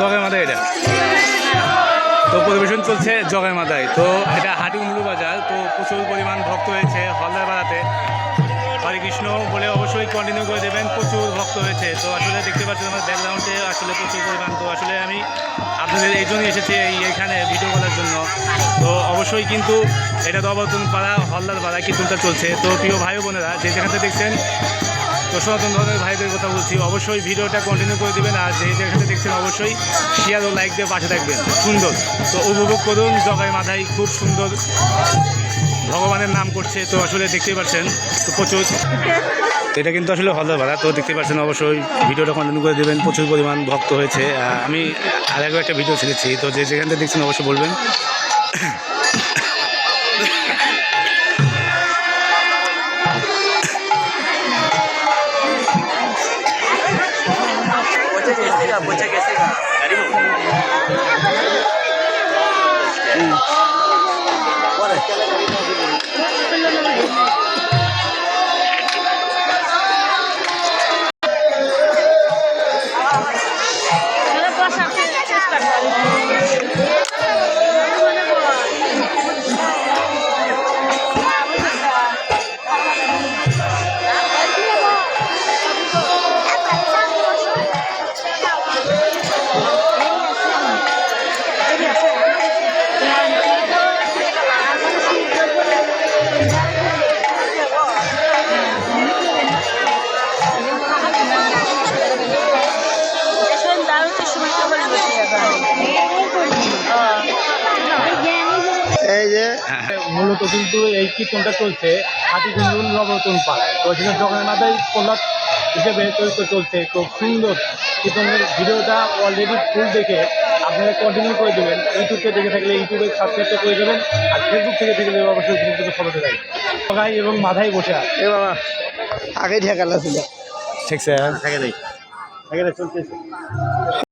জগাই মাথায় এটা। তো পরিবেশন চলছে জগাই মাথায় তো এটা হাটিমুলু বাজার। তো প্রচুর পরিমাণ ভক্ত হয়েছে হলদার বাড়াতে হরে কৃষ্ণ বলে অবশ্যই কন্টিনিউ করে দেবেন, প্রচুর ভক্ত হয়েছে। তো আসলে দেখতে পাচ্ছেন আমার ব্যাকগ্রাউন্ডে আসলে প্রচুর পরিমাণ। তো আসলে আমি আপনাদের এই জন্যই এসেছি এই এখানে ভিডিও করার জন্য। তো অবশ্যই কিন্তু এটা তো অবতন পাড়া, হলদার পাড়া কীর্তনটা চলছে। তো প্রিয় ভাই বোনেরা, যে যেখান দেখছেন তো সনাতন ধর্মের ভাইদের কথা বলছি, অবশ্যই ভিডিওটা কন্টিনিউ করে দেবেন, আর যে যেখানে দেখছেন অবশ্যই শেয়ার ও লাইক দিয়ে পাশে থাকবেন। সুন্দর। তো উপভোগ করুন, জগাই মাথায় খুব সুন্দর ভগবানের নাম করছে, তো আসলে দেখতেই পাচ্ছেন, তো প্রচুর। এটা কিন্তু আসলে হলদার ভাড়া, তো দেখতে পাচ্ছেন অবশ্যই ভিডিওটা কন্টিনিউ করে দেবেন, প্রচুর পরিমাণ ভক্ত হয়েছে। আমি আর একটা ভিডিও ছেড়েছি, তো যে যেখান থেকে দেখছেন অবশ্যই বলবেন। না বোঝা গেছে না হ্যাঁ, পরে। এই যে মূলত কিন্তু এই কীর্তনটা চলছে হাতিগুঞ্জুন নবরতন পাড় তো সেখানে জগন্নাথ মাতাই প্রহ্লাদ হিসেবে চরিত্র চলছে। খুব সুন্দর কীর্তনের ভিডিওটা অলরেডি ফুল দেখে আপনারা কন্টিনিউ করে দেবেন। ইউটিউব থেকে দেখে থাকলে ইউটিউবে সাবস্ক্রাইবটা করে দেবেন। আর ফেসবুক থেকে দেখে দেবেন অবশ্যই ফেসবুকে ফলো দেবেন সবাই এবং মাথায় বসে আছে এ বাবা আগে ঠেকালা ছিল। ঠিক স্যার। থাকে নেই চলতেছে।